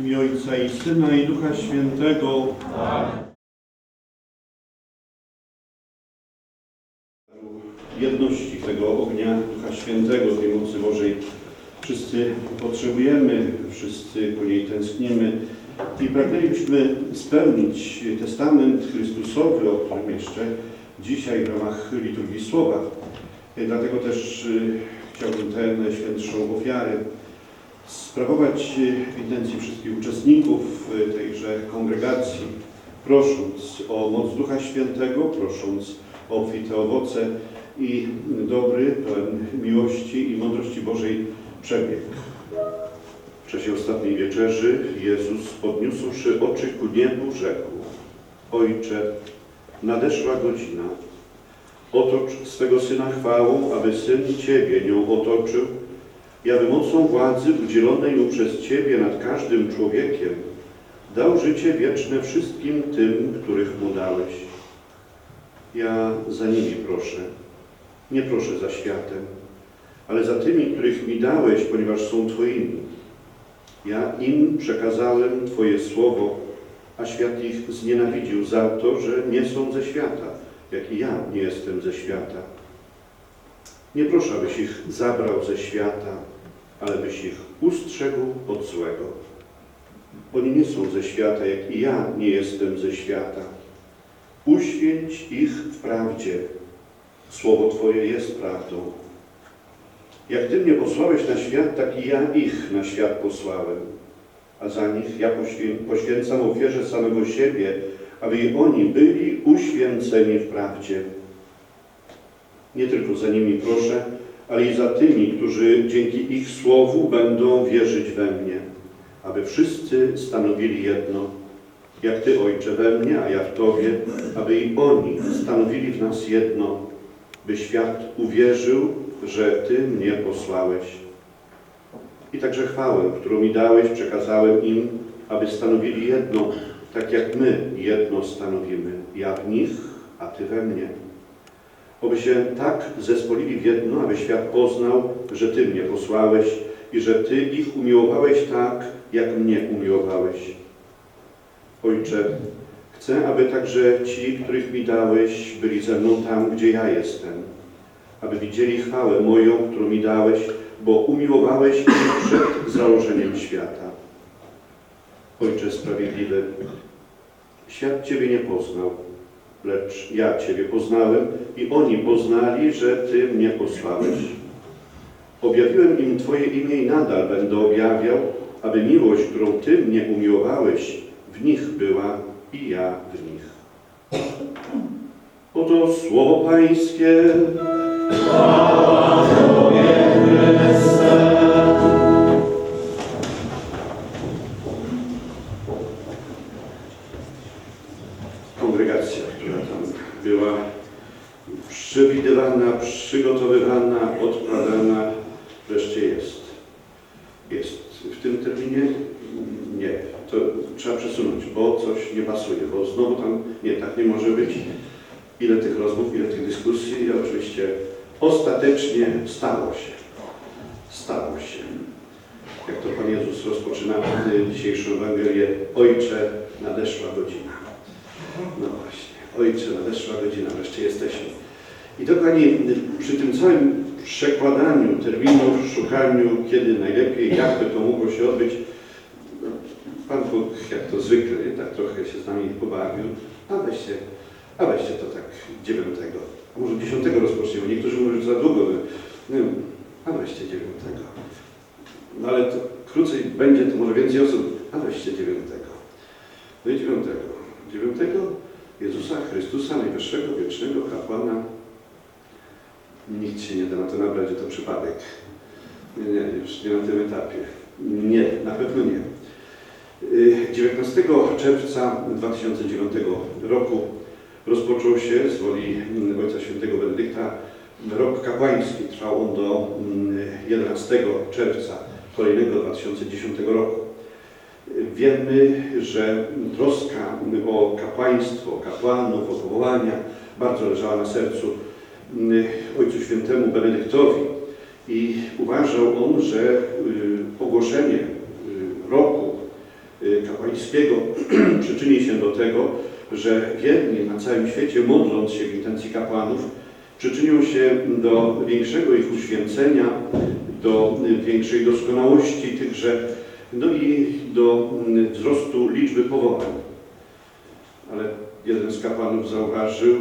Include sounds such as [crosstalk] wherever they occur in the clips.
W imię Ojca i Syna i Ducha Świętego. Jedności tego ognia Ducha Świętego, tej mocy Bożej. Wszyscy potrzebujemy, wszyscy po niej tęsknimy i pragnęlibyśmy spełnić testament Chrystusowy, o którym jeszcze dzisiaj w ramach liturgii Słowa. Dlatego też y, chciałbym tę najświętszą ofiarę sprawować w intencji wszystkich uczestników y, tejże kongregacji, prosząc o moc Ducha Świętego, prosząc o obfite owoce i dobry, pełen miłości i mądrości Bożej przebieg. W czasie ostatniej wieczerzy Jezus, podniósłszy oczy ku niebu, rzekł Ojcze, nadeszła godzina. Otocz swego Syna chwałą, aby Syn Ciebie nią otoczył i aby mocą władzy udzielonej mu przez Ciebie nad każdym człowiekiem dał życie wieczne wszystkim tym, których mu dałeś. Ja za nimi proszę, nie proszę za światem, ale za tymi, których mi dałeś, ponieważ są Twoimi. Ja im przekazałem Twoje słowo, a świat ich znienawidził za to, że nie są ze świata, jak i ja nie jestem ze świata. Nie proszę, abyś ich zabrał ze świata, ale byś ich ustrzegł od złego. Oni nie są ze świata, jak i ja nie jestem ze świata. Uświęć ich w prawdzie. Słowo Twoje jest prawdą. Jak Ty mnie posłałeś na świat, tak i ja ich na świat posłałem. A za nich ja poświę- poświęcam ofierze samego siebie, aby i oni byli uświęceni w prawdzie. Nie tylko za nimi proszę, ale i za tymi, którzy dzięki ich słowu będą wierzyć we mnie, aby wszyscy stanowili jedno, jak Ty, Ojcze, we mnie, a ja w Tobie, aby i oni stanowili w nas jedno, by świat uwierzył, że Ty mnie posłałeś. I także chwałę, którą mi dałeś, przekazałem im, aby stanowili jedno, tak jak my jedno stanowimy, ja w nich, a Ty we mnie. Oby się tak zespolili w jedno, aby świat poznał, że Ty mnie posłałeś i że Ty ich umiłowałeś tak, jak mnie umiłowałeś. Ojcze, chcę, aby także ci, których mi dałeś, byli ze mną tam, gdzie ja jestem, aby widzieli chwałę moją, którą mi dałeś, bo umiłowałeś ich przed założeniem świata. Ojcze sprawiedliwy, świat Ciebie nie poznał, lecz ja Ciebie poznałem i oni poznali, że Ty mnie posłałeś. Objawiłem im Twoje imię i nadal będę objawiał, aby miłość, którą Ty mnie umiłowałeś, w nich była i ja w nich. Oto słowo Pańskie. Kongregacja, może być. Ile tych rozmów, ile tych dyskusji i oczywiście ostatecznie stało się. Stało się. Jak to Pan Jezus rozpoczyna y, dzisiejszą Ewangelię. Ojcze, nadeszła godzina. No właśnie. Ojcze, nadeszła godzina, wreszcie jesteśmy. I dokładnie przy tym całym przekładaniu terminów, szukaniu, kiedy najlepiej, jak by to mogło się odbyć, no, Pan Bóg, jak to zwykle, tak trochę się z nami pobawił, a weźcie, a weźcie to tak dziewiątego, a może dziesiątego rozpoczniemy. Niektórzy mówią, że za długo, nie wiem, a weźcie dziewiątego. No ale to krócej będzie, to może więcej osób, a weźcie dziewiątego. No i dziewiątego. Dziewiątego Jezusa Chrystusa, najwyższego, wiecznego kapłana. Nikt się nie da na to nabrać, że to przypadek. Nie, nie, już nie na tym etapie. Nie, na pewno nie. Y, 19 czerwca 2009 roku rozpoczął się z woli mm, Ojca Świętego Benedykta rok kapłański. Trwał on do mm, 11 czerwca kolejnego 2010 roku. Wiemy, że troska o kapłaństwo, kapłanów, o powołania bardzo leżała na sercu mm, Ojcu Świętemu Benedyktowi i uważał on, że y, ogłoszenie y, roku Pańskiego [clears throat] przyczyni się do tego, że wierni na całym świecie, modląc się w intencji kapłanów, przyczynią się do większego ich uświęcenia, do większej doskonałości tychże, no i do mm, wzrostu liczby powołań. Ale jeden z kapłanów zauważył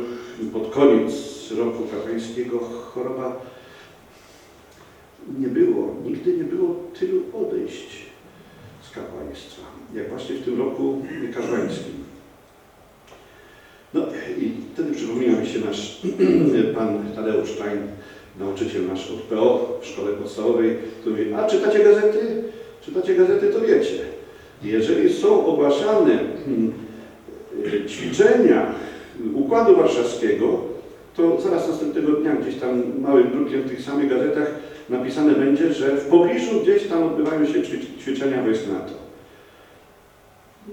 pod koniec roku kapłańskiego choroba nie było, nigdy nie było tylu odejść z kapłaństwa, jak właśnie w tym roku kapłańskim. No i wtedy przypomniał mi się nasz [clears throat] pan Tadeusz Stein, nauczyciel nasz od PO w szkole podstawowej, który mówi, a czytacie gazety? Czytacie gazety, to wiecie. Jeżeli są ogłaszane y, ćwiczenia Układu Warszawskiego, to zaraz następnego dnia gdzieś tam małym drukiem w tych samych gazetach napisane będzie, że w pobliżu gdzieś tam odbywają się ćwic- ćwiczenia wojsk NATO.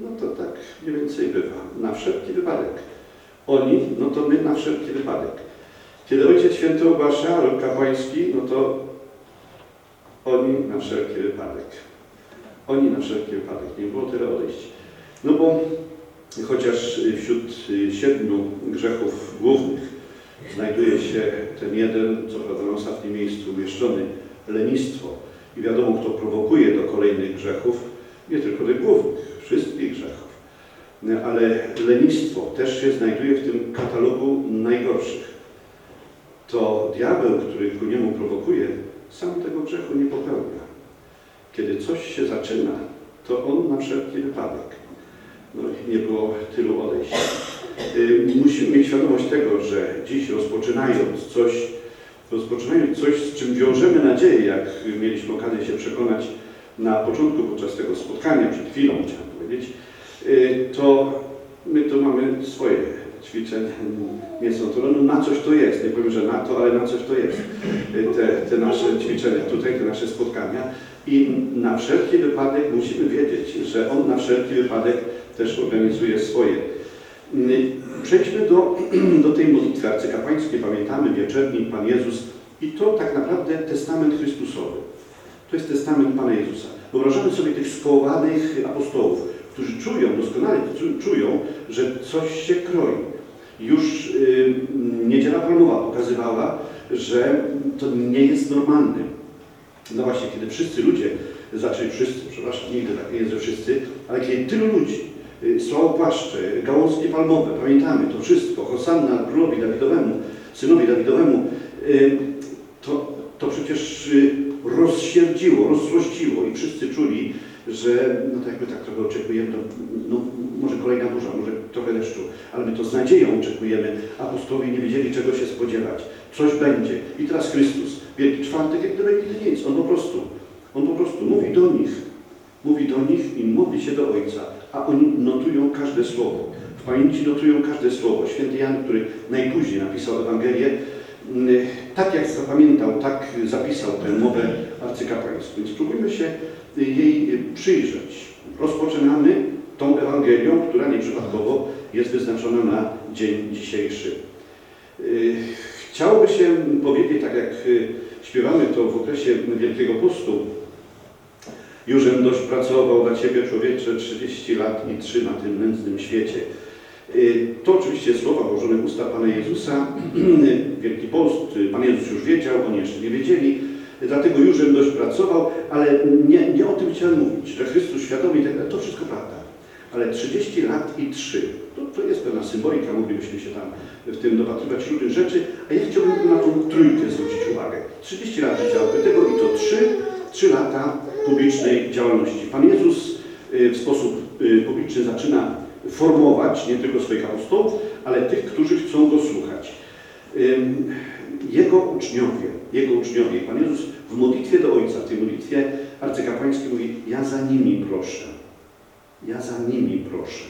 No to tak mniej więcej bywa, na wszelki wypadek. Oni, no to my na wszelki wypadek. Kiedy Ojciec Święty ogłasza rok kapłański, no to oni na wszelki wypadek. Oni na wszelki wypadek. Nie było tyle odejść. No bo chociaż wśród siedmiu grzechów głównych znajduje się ten jeden, co prawda na ostatnim miejscu umieszczony, lenistwo. I wiadomo, kto prowokuje do kolejnych grzechów, nie tylko tych głównych, wszystkich grzechów. Ale lenistwo też się znajduje w tym katalogu najgorszych. To diabeł, który ku niemu prowokuje, sam tego grzechu nie popełnia. Kiedy coś się zaczyna, to on na wszelki wypadek. No nie było tylu odejść. Y, Musimy mieć świadomość tego, że dziś rozpoczynając coś, rozpoczynając coś, z czym wiążemy nadzieję, jak mieliśmy okazję się przekonać na początku podczas tego spotkania, przed chwilą chciałem powiedzieć, to my tu mamy swoje ćwiczenia, nie są no na coś to jest, nie powiem, że na to, ale na coś to jest, y, te, te nasze ćwiczenia tutaj, te nasze spotkania i na wszelki wypadek musimy wiedzieć, że on na wszelki wypadek też organizuje swoje. Y, Przejdźmy do, [clears throat] do tej modlitwy arcykapłańskiej, pamiętamy wieczernik Pan Jezus i to tak naprawdę testament Chrystusowy. To jest testament Pana Jezusa. Wyobrażamy sobie tych skołowanych apostołów, którzy czują, doskonale czu- czują, że coś się kroi. Już y, Niedziela Palmowa pokazywała, że to nie jest normalne. No właśnie, kiedy wszyscy ludzie, zaczęli wszyscy, przepraszam, nigdy tak nie jest, że wszyscy, ale kiedy tylu ludzi y, słało płaszcze, gałązki palmowe, pamiętamy to wszystko, Hosanna królowi Dawidowemu, synowi Dawidowemu, y, to, to przecież y, rozsierdziło, rozsłościło i wszyscy czuli, że no tak jakby tak trochę oczekujemy, to, no, może kolejna burza, może trochę deszczu, ale my to z nadzieją oczekujemy. Apostołowie nie wiedzieli czego się spodziewać. Coś będzie. I teraz Chrystus, Wielki Czwartek, jak gdyby nigdy nic. On po prostu, on po prostu mówi do nich, mówi do nich i modli się do Ojca, a oni notują każde słowo. W pamięci notują każde słowo. Święty Jan, który najpóźniej napisał Ewangelię, mm, tak jak zapamiętał, tak zapisał tę mowę arcykapłańską. Więc spróbujmy się jej przyjrzeć. Rozpoczynamy tą Ewangelią, która nieprzypadkowo jest wyznaczona na dzień dzisiejszy. Yy, Chciałoby się powiedzieć, tak jak yy, śpiewamy to w okresie Wielkiego Postu, Jużem dość pracował dla Ciebie człowiecze 30 lat i trzy na tym nędznym świecie. To oczywiście słowa włożone w usta Pana Jezusa. [clears throat] Wielki Post, Pan Jezus już wiedział, oni jeszcze nie wiedzieli. Dlatego Jużem dość pracował, ale nie, nie o tym chciałem mówić, że Chrystus świadomy i tak dalej, to wszystko prawda. Ale 30 lat i 3, to, to jest pewna symbolika, moglibyśmy się tam w tym dopatrywać różnych rzeczy, a ja chciałbym na tą trójkę zwrócić uwagę. 30 lat życia odbytego i to 3, 3 lata publicznej działalności. Pan Jezus y, w sposób y, publiczny zaczyna formować nie tylko swoich apostołów, ale tych, którzy chcą go słuchać. Jego uczniowie, Jego uczniowie, Pan Jezus w modlitwie do Ojca, w tej modlitwie arcykapłańskiej mówi, ja za nimi proszę, ja za nimi proszę.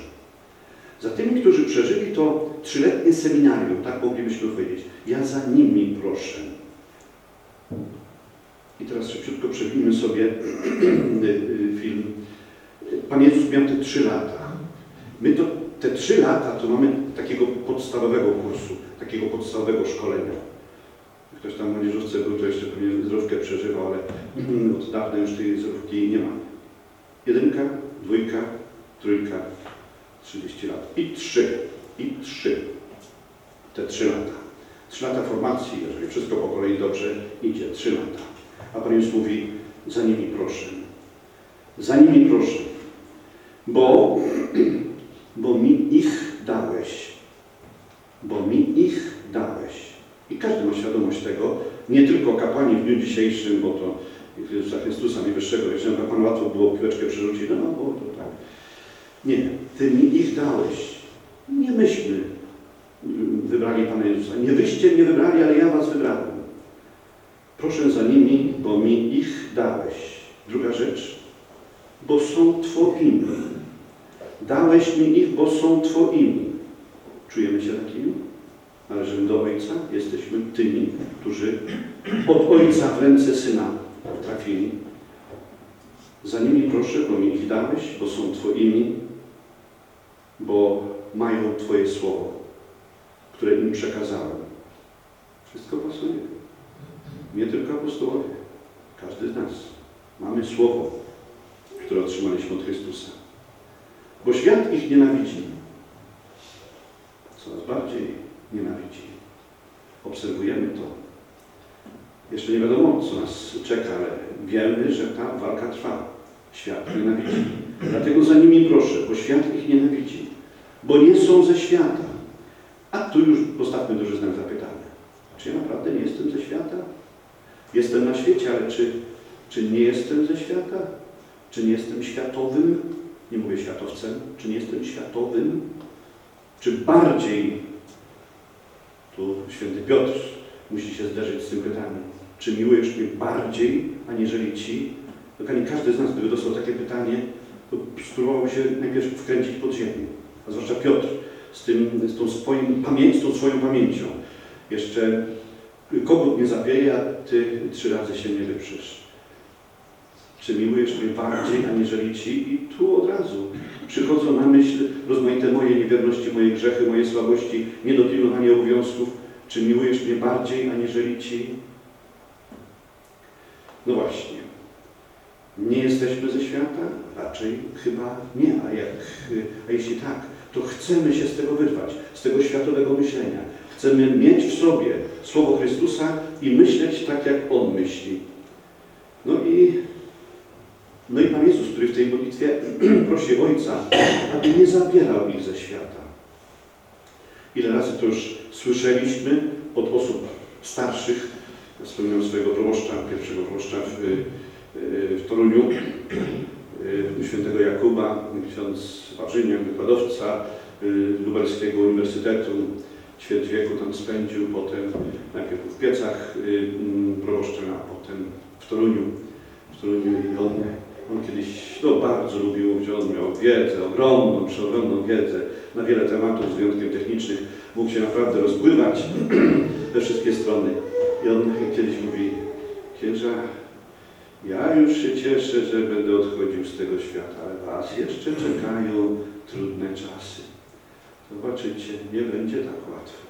Za tymi, którzy przeżyli to trzyletnie seminarium, tak moglibyśmy powiedzieć, ja za nimi proszę. I teraz szybciutko przewinimy sobie [clears throat] film. Pan Jezus miał te trzy lata. My to, te trzy lata to mamy takiego podstawowego kursu, takiego podstawowego szkolenia. Ktoś tam w młodzieżówce był, to jeszcze pewnie zdrówkę przeżywał, ale [clears throat] od dawna już tej zdrówki nie ma. Jedynka, dwójka, trójka 30 lat. I trzy, i trzy. Te trzy lata. Trzy lata formacji, jeżeli wszystko po kolei dobrze idzie, trzy lata. A Pan Jezus mówi, za nimi proszę. Za nimi proszę. Bo, [clears throat] bo mi ich dałeś. Bo mi ich dałeś. I każdy ma świadomość tego, nie tylko kapłani w dniu dzisiejszym, bo to Jezusa Chrystusa Najwyższego, jeżeli kapłan łatwo było piłeczkę przerzucić, no, no było to tak. Nie, Ty mi ich dałeś. Nie myśmy mm, wybrali Pana Jezusa. Nie wyście mnie wybrali, ale ja was wybrałem. Proszę za nimi, bo mi ich dałeś. Druga rzecz, bo są Twoimi. Dałeś mi ich, bo są Twoimi. Czujemy się takimi? Należymy do Ojca, jesteśmy tymi, którzy od Ojca w ręce Syna trafili. Za nimi proszę, bo mi ich dałeś, bo są Twoimi, bo mają Twoje słowo, które im przekazałem. Wszystko pasuje. Nie tylko apostołowie. Każdy z nas. Mamy słowo, które otrzymaliśmy od Chrystusa. Bo świat ich nienawidzi. Coraz bardziej nienawidzi. Obserwujemy to. Jeszcze nie wiadomo, co nas czeka, ale wiemy, że ta walka trwa. Świat nienawidzi. Dlatego za nimi proszę, bo świat ich nienawidzi. Bo nie są ze świata. A tu już postawmy duży znak zapytania. Czy ja naprawdę nie jestem ze świata? Jestem na świecie, ale czy, czy nie jestem ze świata? Czy nie jestem światowym? Nie mówię światowcem. Czy nie jestem światowym? Czy bardziej, tu święty Piotr musi się zderzyć z tym pytaniem, czy miłujesz mnie bardziej, aniżeli ci? Dokładnie każdy z nas, gdyby dostał takie pytanie, to spróbował się najpierw wkręcić pod ziemię. A zwłaszcza Piotr z, tym, z, tą, swoim, pamięć, tą swoją pamięcią. Jeszcze kogut nie zabije, a ty trzy razy się nie wyprzesz. Czy miłujesz mnie bardziej, aniżeli ci? I tu od razu przychodzą na myśl rozmaite moje niewierności, moje grzechy, moje słabości, niedopilnowanie obowiązków. Czy miłujesz mnie bardziej, aniżeli ci? No właśnie. Nie jesteśmy ze świata? Raczej chyba nie. A, jak, a jeśli tak, to chcemy się z tego wyrwać, z tego światowego myślenia. Chcemy mieć w sobie Słowo Chrystusa i myśleć tak, jak On myśli. No i, no i Pan Jezus, który w tej modlitwie [clears throat] prosi Ojca, aby nie zabierał ich ze świata. Ile razy to już słyszeliśmy od osób starszych, wspomniałem swojego proboszcza, pierwszego proboszcza w, w Toruniu, świętego Jakuba, ksiądz Warzyniak, wykładowca Lubelskiego Uniwersytetu, ćwierć wieku tam spędził, potem najpierw w Piecach proboszczem, a potem w Toruniu. W Toruniu i on, on kiedyś no, bardzo lubił mówić, on miał wiedzę, ogromną, przeogromną wiedzę na wiele tematów, z wyjątkiem technicznych. Mógł się naprawdę rozpływać [clears throat] we wszystkie strony. I on kiedyś mówi, księża, ja już się cieszę, że będę odchodził z tego świata, ale was jeszcze czekają trudne czasy. Zobaczycie, nie będzie tak łatwo.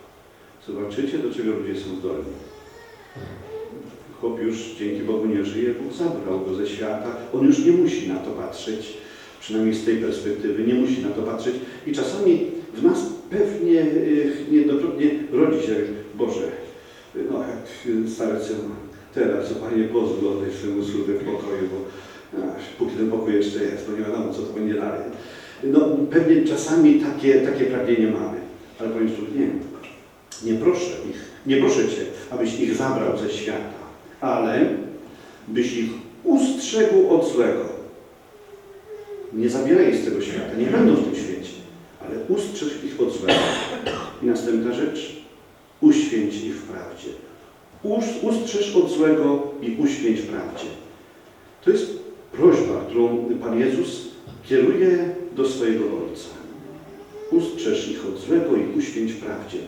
Zobaczycie, do czego ludzie są zdolni. Chłop już dzięki Bogu nie żyje, Bóg zabrał go ze świata. On już nie musi na to patrzeć, przynajmniej z tej perspektywy, nie musi na to patrzeć. I czasami w nas pewnie niedokrotnie rodzi się, Boże, no jak starec teraz, Panie pozwól oddać swojemu słudze w pokoju, bo ach, póki ten pokój jeszcze jest, bo nie wiadomo, co to będzie dalej. No pewnie czasami takie, takie pragnienie mamy, ale powiem tu nie. Nie proszę ich, nie proszę Cię, abyś ich zabrał ze świata, ale byś ich ustrzegł od złego. Nie zabieraj z tego świata, nie będą w tym świecie, ale ustrzeż ich od złego. I następna rzecz, uświęć ich w prawdzie. Ustrzeż od złego i uświęć w prawdzie. To jest prośba, którą Pan Jezus kieruje do swojego Ojca. Ustrzeż ich od złego i uświęć w prawdzie.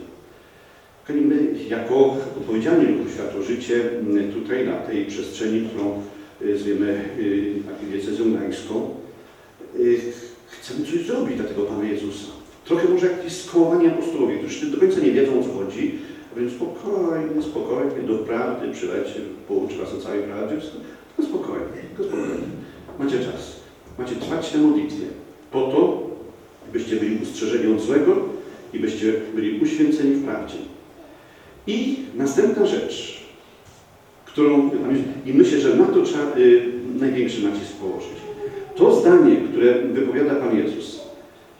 Kochani, my jako odpowiedzialni ruchu Światło-Życie tutaj na tej przestrzeni, którą y, zwiemy diecezją gdańską, y, chcemy coś zrobić dla tego Pana Jezusa. Trochę może jakieś skołowanie apostołowie, którzy do końca nie wiedzą o co chodzi, a więc spokojnie, spokojnie, do prawdy przylecie, pouczy Was o całej prawdzie, tylko spokojnie, tylko spokojnie. Macie czas, macie trwać na modlitwie, po to, ustrzeżeni od złego i byście byli uświęceni w prawdzie. I następna rzecz, którą, i myślę, że na to trzeba y, największy nacisk położyć. To zdanie, które wypowiada Pan Jezus,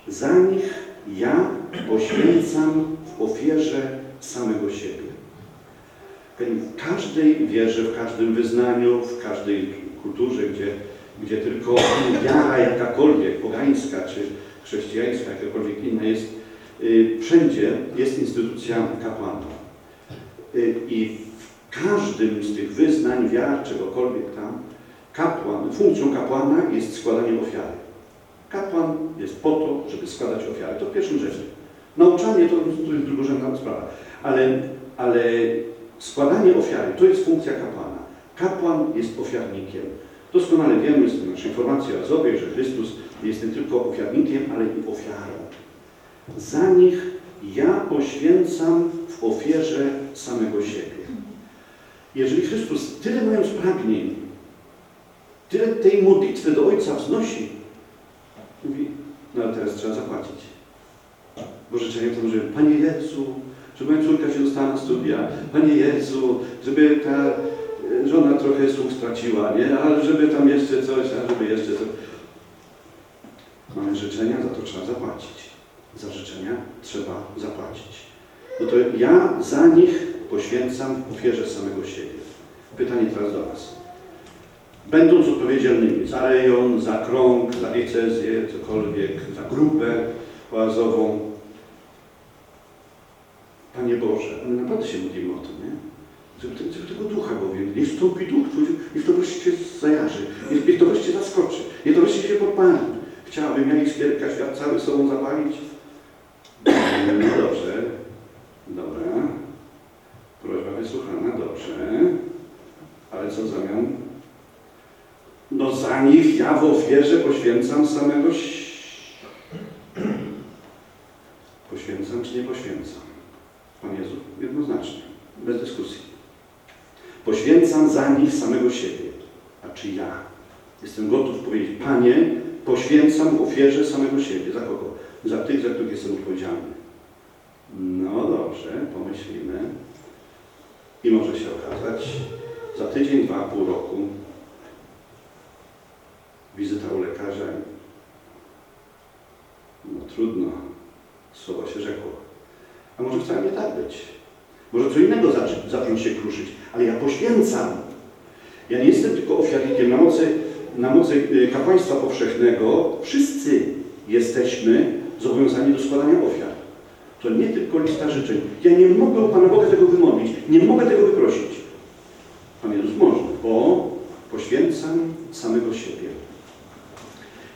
za nich ja poświęcam w ofierze samego siebie. W każdej wierze, w każdym wyznaniu, w każdej kulturze, gdzie, gdzie tylko wiara jakakolwiek, pogańska czy chrześcijańska, jakakolwiek inna jest, y, wszędzie jest instytucja kapłana. I w każdym z tych wyznań, wiar, czegokolwiek tam, kapłan, funkcją kapłana jest składanie ofiary. Kapłan jest po to, żeby składać ofiary. To pierwszym rzędzie. Nauczanie to, to jest drugorzędna sprawa. Ale, ale składanie ofiary to jest funkcja kapłana. Kapłan jest ofiarnikiem. Doskonale wiemy z naszej informacji razowej, że Chrystus jest nie tylko ofiarnikiem, ale i ofiarą. Za nich ja poświęcam w ofierze samego siebie. Jeżeli Chrystus tyle mając pragnień, tyle tej modlitwy do Ojca wznosi, mówi, no ale teraz trzeba zapłacić. Bo życzenie to może, Panie Jezu, żeby moja córka się dostała na studia, Panie Jezu, żeby ta e, żona trochę słuch straciła, nie? Ale żeby tam jeszcze coś, a żeby jeszcze coś. Mamy życzenia, za to trzeba zapłacić. Za życzenia trzeba zapłacić. No to ja za nich poświęcam ofierze samego siebie. Pytanie teraz do nas. Będąc odpowiedzialnymi za rejon, za krąg, za diecezję, cokolwiek, za grupę oazową, Panie Boże, my naprawdę się modlimy o to, nie? Żeby, te- żeby tego ducha bowiem, niech wstąpi duch Twój, niech to wreszcie się zajarzy, niech, niech to wreszcie zaskoczy, niech to wreszcie się podpali. Chciałabym ja iskierka świat cały sobą zapalić. Dobrze, dobra. Prośba wysłuchana, dobrze. Ale co zamian? No za nich ja w ofierze poświęcam samego Poświęcam czy nie poświęcam? Pan Jezu, jednoznacznie, bez dyskusji. Poświęcam za nich samego siebie. A czy ja jestem gotów powiedzieć, Panie, poświęcam ofierze samego siebie. Za kogo? Za tych, za których jestem odpowiedzialny. No dobrze, pomyślimy. I może się okazać, za tydzień, dwa, pół roku wizyta u lekarza. No trudno, słowo się rzekło. A może wcale nie tak być. Może co innego zacząć, zacząć się kruszyć. Ale ja poświęcam. Ja nie jestem tylko ofiarnikiem. Na mocy, na mocy y, kapłaństwa powszechnego wszyscy jesteśmy zobowiązani do składania ofiar. To nie tylko lista życzeń. Ja nie mogę u Pana Boga tego wymodlić. Nie mogę tego wyprosić. Pan Jezus może, bo poświęcam samego siebie.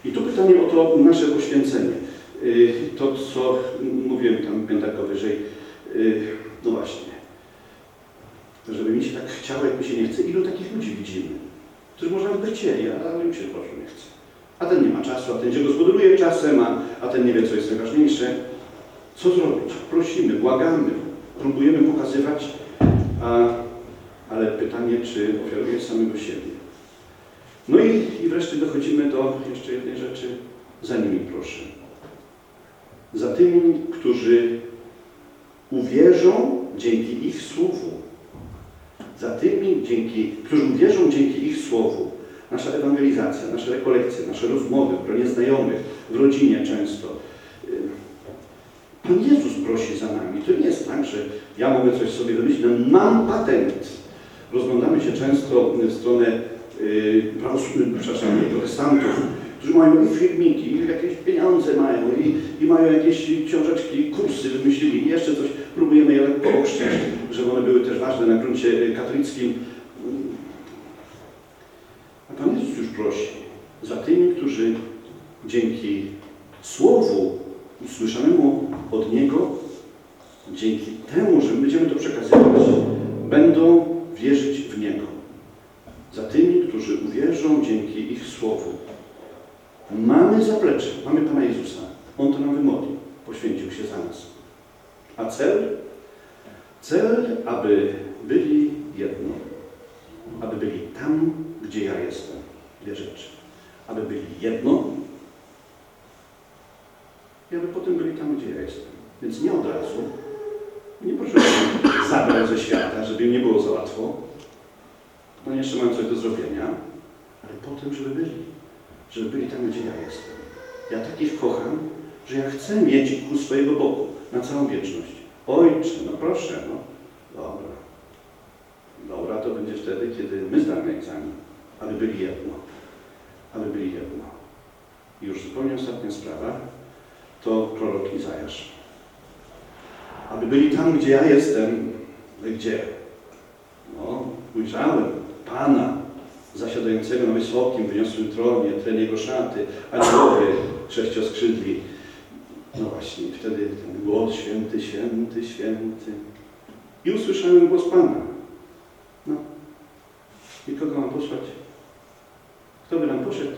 I tu pytanie o to nasze poświęcenie. Y, To, co mówiłem tam piętaka wyżej, y, no właśnie, żeby mi się tak chciało, jak mi się nie chce, ilu takich ludzi widzimy, którzy może by chcieli, ale im się po prostu nie chce. A ten nie ma czasu, a ten się gospodaruje czasem, a, a ten nie wie, co jest najważniejsze. Co zrobić? Prosimy, błagamy, próbujemy pokazywać, a, ale pytanie, czy ofiaruje samego siebie. No i, i wreszcie dochodzimy do jeszcze jednej rzeczy. Za nimi proszę. Za tymi, którzy uwierzą dzięki ich słowu. Za tymi, dzięki, którzy uwierzą dzięki ich słowu. Nasza ewangelizacja, nasze rekolekcje, nasze rozmowy w gronie znajomych, w rodzinie często. Pan Jezus prosi za nami. To nie jest tak, że ja mogę coś sobie wymyślić. No, mam patent. Rozglądamy się często w stronę yy, przepraszam, protestantów, którzy mają i filmiki, i jakieś pieniądze mają, i, i mają jakieś książeczki, kursy wymyślili, jeszcze coś próbujemy je lekko ochrzcić, żeby one były też ważne na gruncie katolickim. A Pan Jezus już prosi za tymi, którzy dzięki od Niego, dzięki temu, że my będziemy to przekazywać, będą wierzyć w Niego. Za tymi, którzy uwierzą dzięki ich Słowu. Mamy zaplecze, mamy Pana Jezusa. On to nam wymodlił, poświęcił się za nas. A cel? Cel, aby byli jedno. Aby byli tam, gdzie ja jestem. Dwie rzeczy. Aby byli jedno i aby potem byli tam, gdzie ja jestem. Więc nie od razu. Nie proszę ich zabrać ze świata, żeby im nie było za łatwo. Oni jeszcze mają coś do zrobienia, ale potem, żeby byli. Żeby byli tam, gdzie ja jestem. Ja takich kocham, że ja chcę mieć ich u swojego boku na całą wieczność. Ojcze, no proszę, no. Dobra. Dobra, to będzie wtedy, kiedy my zdamy egzamin. aby byli jedno. Aby byli jedno. I już zupełnie ostatnia sprawa, to prorok Izajasz. Aby byli tam, gdzie ja jestem. Gdzie? No, ujrzałem Pana zasiadającego na wysokim, wyniosłym tronie, tlen jego szaty, aniołowie sześcioskrzydli. No właśnie, wtedy ten głos święty, święty, święty. I usłyszałem głos Pana. No. I kogo mam posłać? Kto by nam poszedł?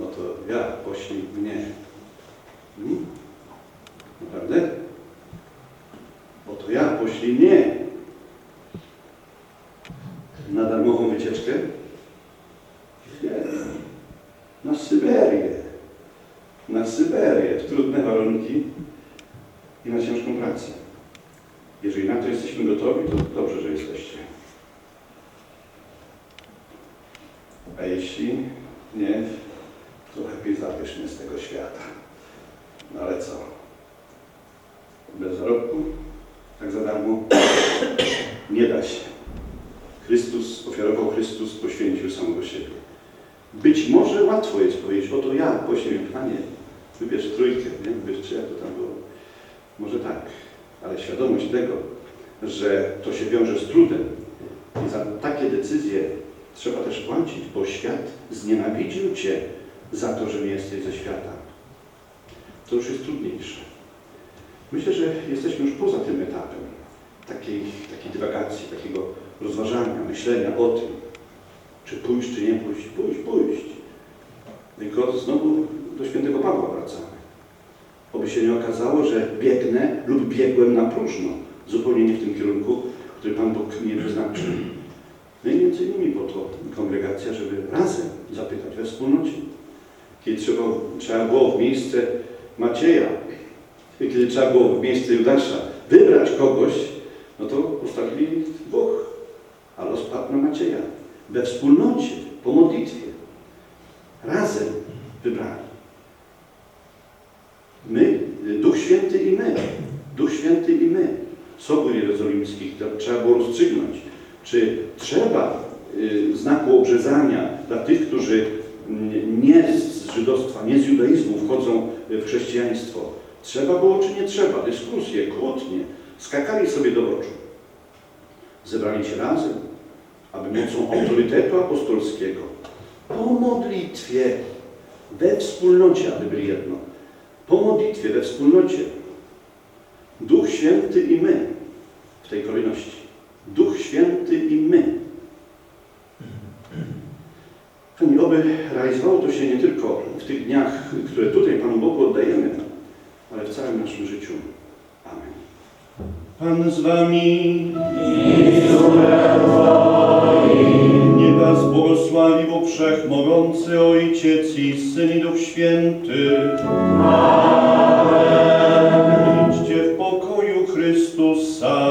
No to ja, poślij mnie. Hmm? Naprawdę? Oto ja, poślij mnie. Na darmową wycieczkę? Nie. Na Syberię. Na Syberię, w trudne warunki i na ciężką pracę. Jeżeli na to jesteśmy gotowi, to dobrze, że jesteście. A jeśli nie, to lepiej zabierz mnie z tego świata. No ale co? Bez zarobku? Tak za darmo? Nie da się. Chrystus, ofiarował Chrystus, poświęcił samego siebie. Być może łatwo jest powiedzieć, oto ja poświęcił, Panie, wybierz trójkę, nie? Wybierz, czy jak to tam było. Może tak, ale świadomość tego, że to się wiąże z trudem i za takie decyzje trzeba też płacić, bo świat znienawidził Cię za to, że nie jesteś ze świata. To już jest trudniejsze. Myślę, że jesteśmy już poza tym etapem takiej, takiej dywagacji, takiego rozważania, myślenia o tym, czy pójść, czy nie pójść. Pójść, pójść. Tylko znowu do świętego Pawła wracamy. Oby się nie okazało, że biegnę lub biegłem na próżno. Zupełnie nie w tym kierunku, który Pan Bóg mnie wyznaczył. No i między innymi po to kongregacja, żeby razem zapytać we wspólnocie. Kiedy trzeba, trzeba było w miejsce Macieja, kiedy trzeba było w miejsce Judasza wybrać kogoś, no to postawili dwóch, a los padł na Macieja. We wspólnocie, po modlitwie. Razem wybrali. My, Duch Święty i my. Duch Święty i my. Sobór Jerozolimski, trzeba było rozstrzygnąć. Czy trzeba y, znaku obrzezania dla tych, którzy mm, nie z żydostwa, nie z judaizmu wchodzą w chrześcijaństwo? Trzeba było czy nie trzeba? Dyskusje, kłótnie. Skakali sobie do oczu. Zebrali się razem, aby mocą autorytetu apostolskiego po modlitwie we wspólnocie, aby byli jedno. Po modlitwie we wspólnocie Duch Święty i my w tej kolejności. Duch Święty i my. Pani, oby realizowało to się nie tylko w tych dniach, które tutaj Panu Bogu oddajemy, ale w całym naszym życiu. Amen. Pan z wami. Niech was błogosławi Wszechmogący Ojciec i Syn i Duch Święty. Amen. Idźcie w pokoju Chrystusa.